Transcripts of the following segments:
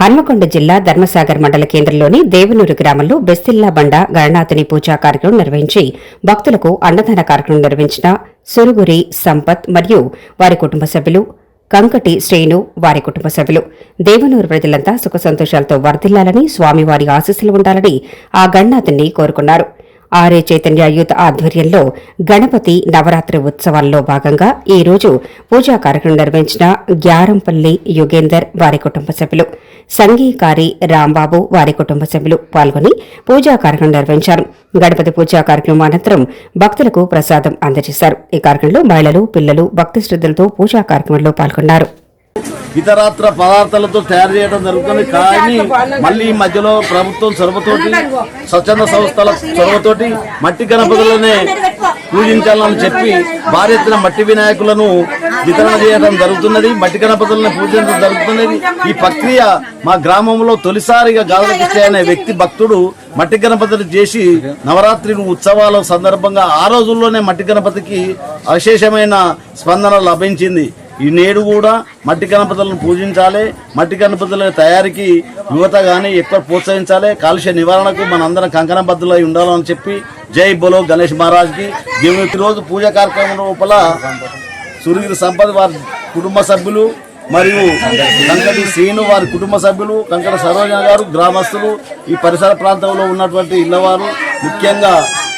హన్మకొండ జిల్లా ధర్మసాగర్ మండల కేంద్రంలోని దేవనూరు గ్రామంలో బెస్తిల్లా బండ గణనాథుని పూజా కార్యక్రమం నిర్వహించి భక్తులకు అన్నదాన కార్యక్రమం నిర్వహించిన సురుగురి సంపత్ మరియు వారి కుటుంబ సభ్యులు కంకటి శ్రేణు వారి కుటుంబ సభ్యులు. దేవనూరు ప్రజలంతా సుఖ సంతోషాలతో వర్ధిల్లాలని స్వామివారి ఆశీస్సులు ఉండాలని ఆ గణనాథుని కోరుకున్నారు. ఆర్ఏ చైతన్య యూత్ ఆధ్వర్యంలో గణపతి నవరాత్రి ఉత్సవాల్లో భాగంగా ఈ రోజు పూజా కార్యక్రమం నిర్వహించిన గ్యారంపల్లి యుగేందర్ వారి కుటుంబ సభ్యులు సంగీకారి రాంబాబు వారి కుటుంబ సభ్యులు పాల్గొని పూజా కార్యక్రమం నిర్వహించారు. గణపతి పూజా కార్యక్రమం అనంతరం భక్తులకు ప్రసాదం అందజేశారు. ఈ కార్యక్రమంలో మహిళలు పిల్లలు భక్తి శ్రద్ధలతో పూజా కార్యక్రమంలో పాల్గొన్నారు. ఇతరత్ర పదార్థాలతో తయారు చేయడం జరుగుతుంది. కానీ మళ్ళీ ఈ మధ్యలో ప్రభుత్వం చొరవతోటి స్వచ్ఛంద సంస్థల చొరవతోటి మట్టి గణపతులనే పూజించాలని చెప్పి భారీ ఎత్తున మట్టి వినాయకులను వితరణ చేయడం జరుగుతున్నది. మట్టి గణపతులను పూజించడం జరుగుతున్నది. ఈ ప్రక్రియ మా గ్రామంలో తొలిసారిగా గాదలకృష్ణ అనే వ్యక్తి భక్తుడు మట్టి గణపతులు చేసి నవరాత్రి ఉత్సవాల సందర్భంగా ఆ రోజుల్లోనే మట్టి గణపతికి అశేషమైన స్పందన లభించింది. ఈ నేడు కూడా మట్టి గణపతులను పూజించాలి. మట్టి గణపతుల తయారీకి యువత కానీ ఎక్కువ ప్రోత్సహించాలి. కాలుష్య నివారణకు మనందరం కంకణబద్ధులై ఉండాలని చెప్పి జై బోలో గణేష్ మహారాజ్కి దేవుని రోజు పూజా కార్యక్రమం లోపల సురగిరి సంపద వారి కుటుంబ సభ్యులు మరియు కంకటి శ్రీను వారి కుటుంబ సభ్యులు కంకట సరోజన గారు గ్రామస్తులు ఈ పరిసర ప్రాంతంలో ఉన్నటువంటి ఇళ్ళవారు ముఖ్యంగా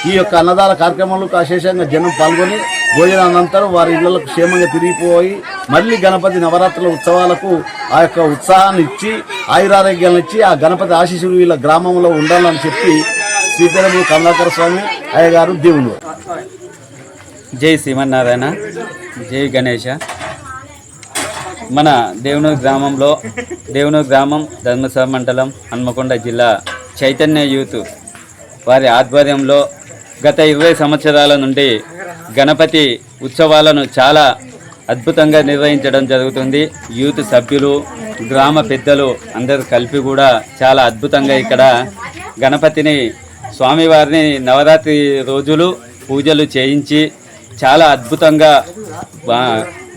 ఈ యొక్క అన్నదాన కార్యక్రమంలో అశేషంగా జనం పాల్గొని భోజనం అనంతరం వారి ఇళ్ళకు క్షేమంగా తిరిగిపోయి మళ్ళీ గణపతి నవరాత్రుల ఉత్సవాలకు ఆ యొక్క ఉత్సాహాన్ని ఇచ్చి ఆయురారోగ్యాలను ఇచ్చి ఆ గణపతి ఆశీస్సులు వీళ్ళ గ్రామంలో ఉండాలని చెప్పి శ్రీధరము కమలాకర స్వామి అయ్యగారు దేవుడు జై శ్రీమన్నారాయణ జై గణేష. మన దేవునూరు గ్రామంలో దేవునూరు గ్రామం ధర్మసభ మండలం హన్మకొండ జిల్లా చైతన్య యూత్ వారి ఆధ్వర్యంలో గత ఇరవై సంవత్సరాల నుండి గణపతి ఉత్సవాలను చాలా అద్భుతంగా నిర్వహించడం జరుగుతుంది. యూత్ సభ్యులు గ్రామ పెద్దలు అందరూ కలిపి కూడా చాలా అద్భుతంగా ఇక్కడ గణపతిని స్వామివారిని నవరాత్రి రోజులు పూజలు చేయించి చాలా అద్భుతంగా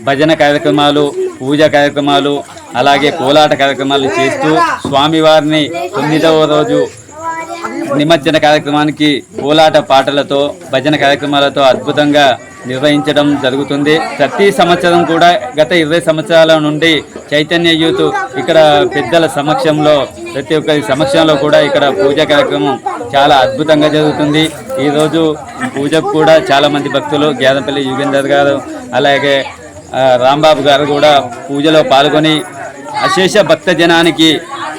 భజన కార్యక్రమాలు పూజ కార్యక్రమాలు అలాగే కోలాట కార్యక్రమాలు చేస్తూ స్వామివారిని తొమ్మిదవ రోజు నిమజ్జన కార్యక్రమానికి పూలాట పాటలతో భజన కార్యక్రమాలతో అద్భుతంగా నిర్వహించడం జరుగుతుంది. ప్రతి సంవత్సరం కూడా గత ఇరవై సంవత్సరాల నుండి చైతన్య యూత్ ఇక్కడ పెద్దల సమక్షంలో ప్రతి ఒక్కరి సమక్షంలో కూడా ఇక్కడ పూజ కార్యక్రమం చాలా అద్భుతంగా జరుగుతుంది. ఈరోజు పూజకు కూడా చాలామంది భక్తులు గేదంపల్లి యుగేందర్ గారు అలాగే రాంబాబు గారు కూడా పూజలో పాల్గొని అశేష భక్త జనానికి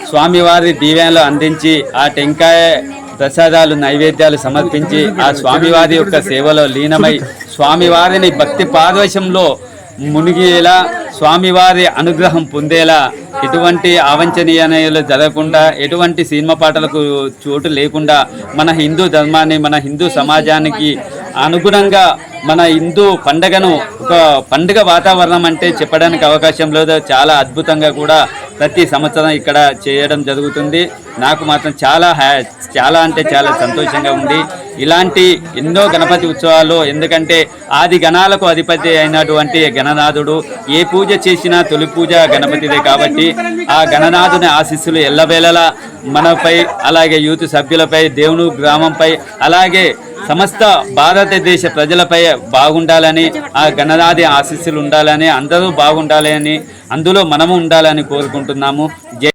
స్వామివారి దీవెనలు అందించి ఆ టెంకాయ ప్రసాదాలు నైవేద్యాలు సమర్పించి ఆ స్వామివారి యొక్క సేవలో లీనమై స్వామివారిని భక్తి పాదవశంలో మునిగేలా స్వామివారి అనుగ్రహం పొందేలా ఎటువంటి అవంచనీయనలు జరగకుండా ఎటువంటి సినిమా పాటలకు చోటు లేకుండా మన హిందూ ధర్మాన్ని మన హిందూ సమాజానికి అనుగుణంగా మన హిందూ పండగను ఒక పండుగ వాతావరణం అంటే చెప్పడానికి అవకాశం లేదు. చాలా అద్భుతంగా కూడా ప్రతి సంవత్సరం ఇక్కడ చేయడం జరుగుతుంది. నాకు మాత్రం చాలా హ్యా చాలా అంటే చాలా సంతోషంగా ఉంది. ఇలాంటి ఎన్నో గణపతి ఉత్సవాలు ఎందుకంటే ఆది గణాలకు అధిపతి అయినటువంటి గణనాథుడు ఏ పూజ చేసినా తొలి పూజ గణపతిదే కాబట్టి ఆ గణనాథుని ఆశీస్సులు ఎల్లవేళలా మనపై అలాగే యూత్ సభ్యులపై దేవుని గ్రామంపై అలాగే సమస్త భారతదేశ ప్రజలపై బాగుండాలని ఆ గణనాథి ఆశీస్సులు ఉండాలని అందరూ బాగుండాలని అందులో మనము ఉండాలని కోరుకుంటున్నాము. జై